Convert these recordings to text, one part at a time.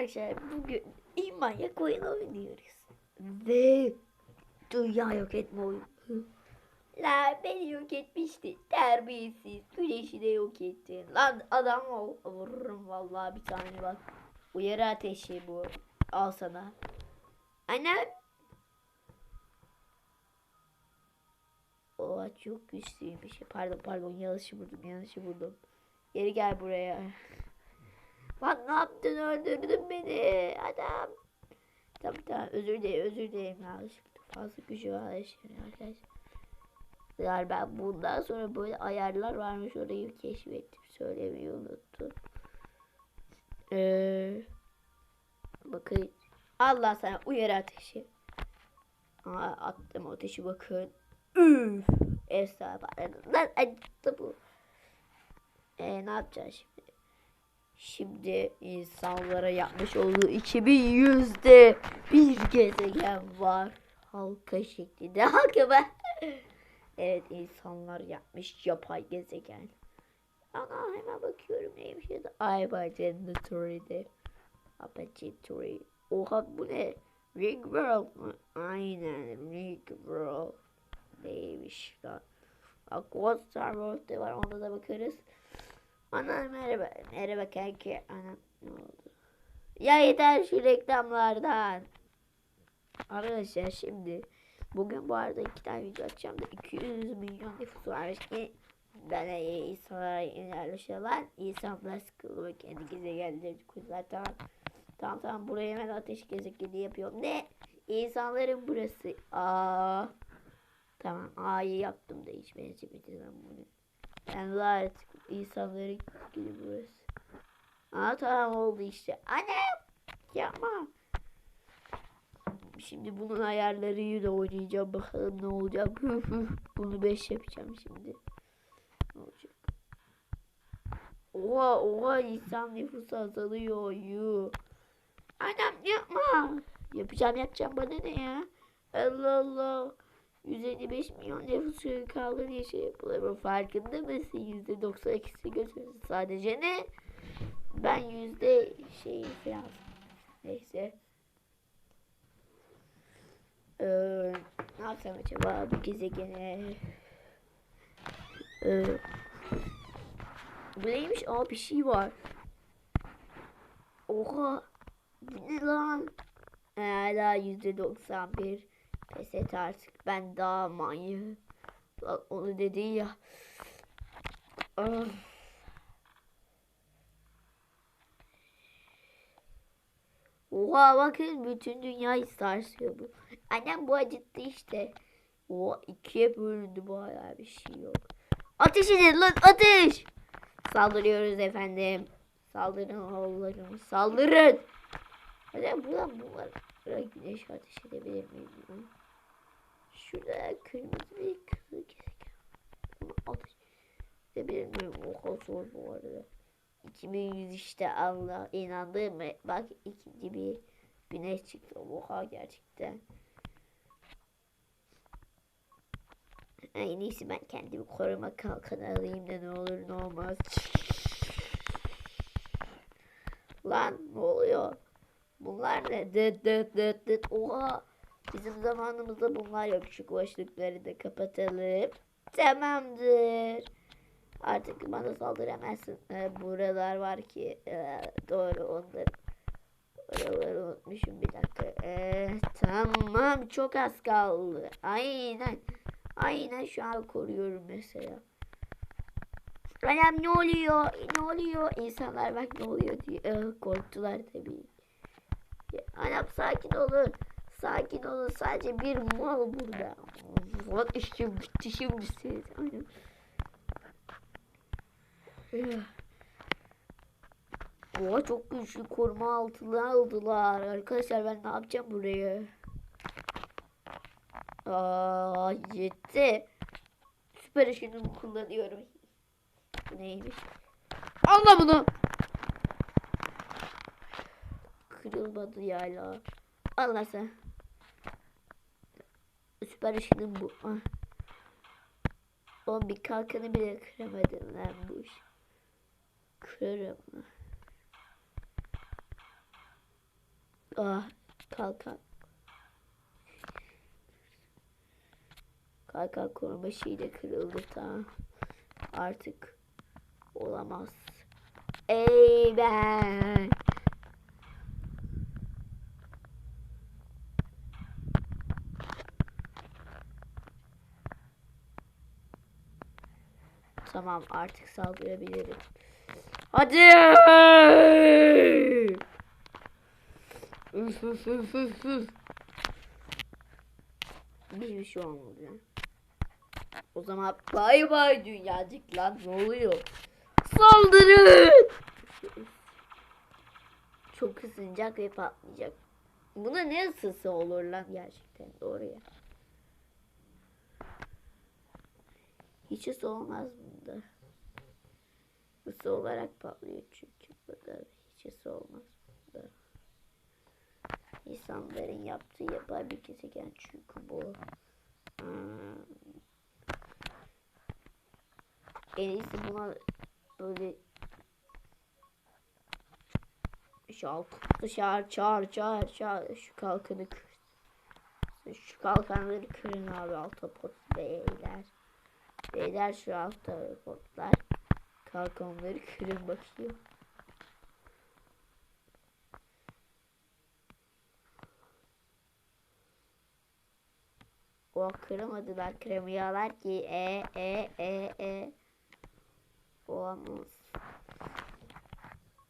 Arkadaşlar bugün İmanyak oyun oynuyoruz. Ve dünya yok etme oyunu. La beni yok etmişti. Terbiyesiz. Güneşi de yok ettin. Lan adam ol. Vururum vallahi bir tane bak. Uyarı ateşi bu. Al sana. Annem. Oha çok güçlüymüş. Pardon pardon yanlışı vurdum yanlışı vurdum. Geri gel buraya. Lan ne yaptın öldürdün beni adam. Tamam tamam özür dilerim özür dilerim yanlışlıkla fazla gücü var arkadaşlar. Yani ben bundan sonra böyle ayarlar varmış orayı keşfettim söylemeyi unuttum. Ee, bakın Allah sana uyarı ateşi. Aa, attım ateşi bakın. Üf, patladı. Lan acıttı bu. Ee, ne yapacağız şimdi? Şimdi insanlara yapmış olduğu 2100'de bir gezegen var. Halka şeklinde. Halka ben. evet insanlar yapmış yapay gezegen. Ana hemen bakıyorum neymiş ya da Aybacendatory'de. Aybacendatory. Oha bu ne? Ring World mu? Aynen Ring World. Neymiş lan. Bak Star World'de var onda da bakarız. Ana merhaba. Merhaba kanki. Ana ne oldu? Ya yeter şu reklamlardan. Arkadaşlar şimdi bugün bu arada iki tane video açacağım da 200 milyon nüfus var ki ben insanlara ilerleşiyorlar. İnsanlar sıkıldı ve kendi gezegenleri kurdular tamam. Tamam tamam buraya hemen ateş gezegeni yapıyorum. Ne? İnsanların burası. Aa. Tamam A'yı yaptım da hiç benzemedi lan bunu. Ben daha artık insanların gibi burası. Aa tamam oldu işte. Anne yapma. Şimdi bunun ayarlarıyla oynayacağım. Bakalım ne olacak. Bunu 5 yapacağım şimdi. Ne olacak? Oha oha insan nüfusu azalıyor. Yuh. Anam yapma. Yapacağım yapacağım bana ne ya? Allah Allah. 155 milyon nüfusu kaldı diye şey yapılıyor. Farkında mısın? %92'si götürsün sadece ne? Ben yüzde şey falan. Neyse. Ee, ne yapsam acaba bu gezegene? Ee, bu neymiş? Aa bir şey var. Oha. Bu ne lan? Hala yüzde doksan bir. Pes et artık. Ben daha manyağım. Lan onu dedi ya. Ah. Oha bakın bütün dünyayı sarsıyor bu. Annem bu acıttı işte. Oha ikiye bölündü bu hala bir şey yok. Ateş edin lan ateş. Saldırıyoruz efendim. Saldırın oğullarım saldırın. Hadi buradan bunlara güneş ateş edebilir miyim? Şurada kırmızı bir kızıl gezegen. Ama ateş edebilir miyim? Oha zor bu arada. 2100 işte Allah inandı mı? Bak ikinci bir güneş çıktı. Oha gerçekten. En iyisi ben kendimi koruma kalkanı alayım da ne olur ne olmaz. Lan ne oluyor? Bunlar ne? Dıt dıt dıt dıt. Oha. Bizim zamanımızda bunlar yok. Şu başlıkları da kapatalım. Tamamdır. Artık bana saldıramazsın. Ee, buralar var ki. Ee, doğru onları. Oraları unutmuşum bir dakika. Ee, tamam çok az kaldı. Aynen. Aynen şu an koruyorum mesela. Anam ne oluyor? Ne oluyor? İnsanlar bak ne oluyor diye ee, korktular tabii. Ya, anam sakin olun. Sakin olun. Sadece bir mal burada. What işim bitti şimdi siz. Oha çok güçlü koruma altına aldılar. Arkadaşlar ben ne yapacağım buraya? Aa yetti. Süper ışınımı kullanıyorum. Neymiş? Allah bunu. Kırılmadı ya hala. Allah sen. Süper ışınım bu. Ah. Bir kalkanı bile kıramadın lan bu iş. Kırarım. Ah kalkan. Kalkan koruma şeyi de kırıldı tamam. Artık olamaz. Ey ben. Tamam artık saldırabilirim. Hadi. Üf üf üf üf üf. Hiçbir şey olmadı. ya. O zaman bay bay dünyacık lan ne oluyor? Saldırın! Çok ısınacak ve patlayacak. Buna ne ısısı olur lan gerçekten doğru ya. Hiç ısı olmaz bunda. Isı olarak patlıyor çünkü burada hiç ısı olmaz bunda. İnsanların yaptığı yapay bir gezegen çünkü bu. Hmm. En iyisi buna böyle şu dışarı çağır çağır çağır şu kalkanı kır. Şu kalkanları kırın abi altapot beyler. Beyler şu altapotlar. Kalkanları kırın bakayım. O kıramadılar kıramıyorlar ki e e e e Olamaz.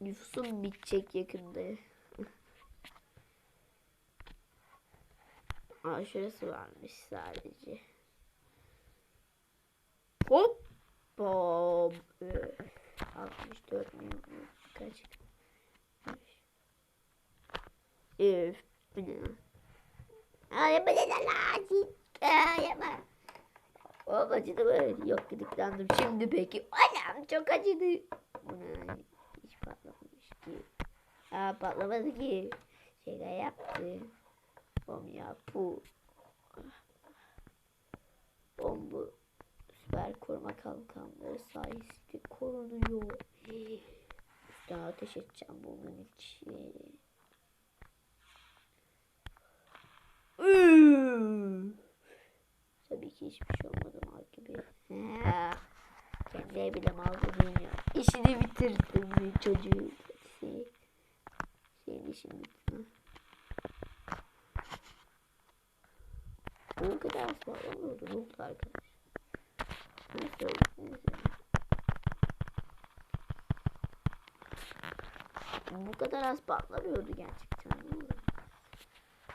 Nüfusum bitecek yakında. Aa şurası varmış sadece. Hop. Bom. Öf. 64 milyon. Kaç? Üf. Ay bu ne lan? Yapma. O acıdı mı? Yok gıdıklandım. Şimdi peki. Anam çok acıdı. Bu ne? Hiç patlamamış ki. Aa patlamadı ki. Şaka yaptı. Bom ya. Bom bu. Süper koruma kalkanları sayesinde korunuyor. Üstüne ateş edeceğim bunun için. Tabii ki hiçbir şey olmadı mal gibi. Ha, Kendi bile mal ya. İşini bitirdim çocuğu. Senin işin bitti. Bu kadar sağlam oldu. Ne oldu arkadaş? Bu kadar az patlamıyordu gerçekten.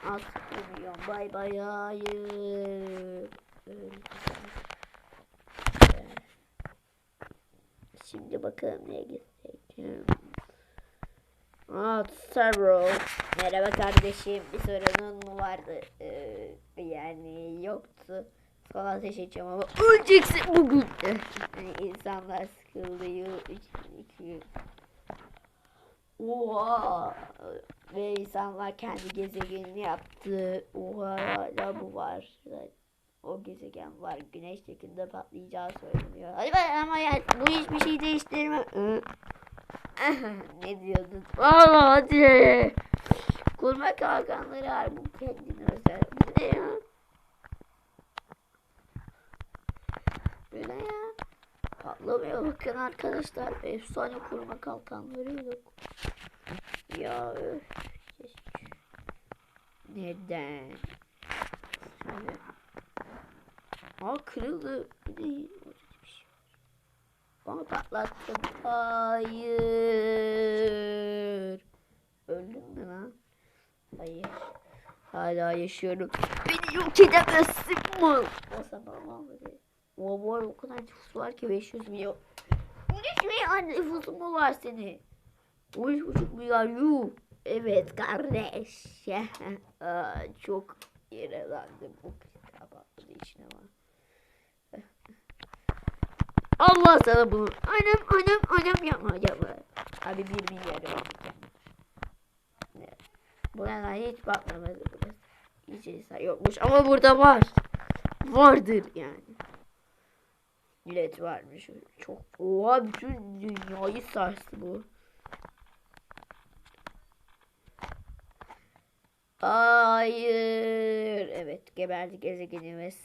Artık milyon bay bay hayır. Şimdi bakalım neye gidecek. Aa, Sarro. Merhaba kardeşim. Bir sorunun mu vardı? Ee, yani yoktu. Ateş edeceğim ama öleceksin bugün. Yani insanlar iki, Oha! Ve insanlar kendi gezegenini yaptı. Oha hala bu var. O gezegen var. Güneş yakında patlayacağı söyleniyor. Hadi ben ama ya bu hiçbir şey değiştirme. ne diyordun? Allah hadi. Kurma kalkanları var bu kendine özel. Bu ne ya? Ne ya? Patlamıyor bakın arkadaşlar. Efsane kurma kalkanları yok. Ya. Neden? Şöyle. Aa kırıldı. Bir de bir şey var. Onu patlattım. Hayır. Öldüm mü lan? Hayır. Hala yaşıyorum. Beni yok edemezsin mi? O sabah olmadı. O boy o kadar nüfus var ki 500 milyon. 13 milyon nüfusun mu var senin? 13,5 milyar yuh. Evet kardeş. Aa, çok yaralandım bu kitap attığı içine var. Allah sana bunu. Anam anam anam yapma yapma. Abi bir milyar. Ne? Buna hiç bakmamalı burası. Hiç insan yokmuş ama burada var. Vardır yani. Millet varmış. Çok. Oha bütün dünyayı sarstı bu. Hayır. Evet geberdi gezegenimiz.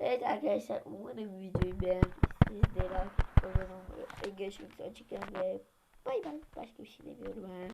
Evet arkadaşlar umarım videoyu beğenmişsinizdir. Görüşmek üzere. Ve bay bay. Başka bir şey demiyorum ha.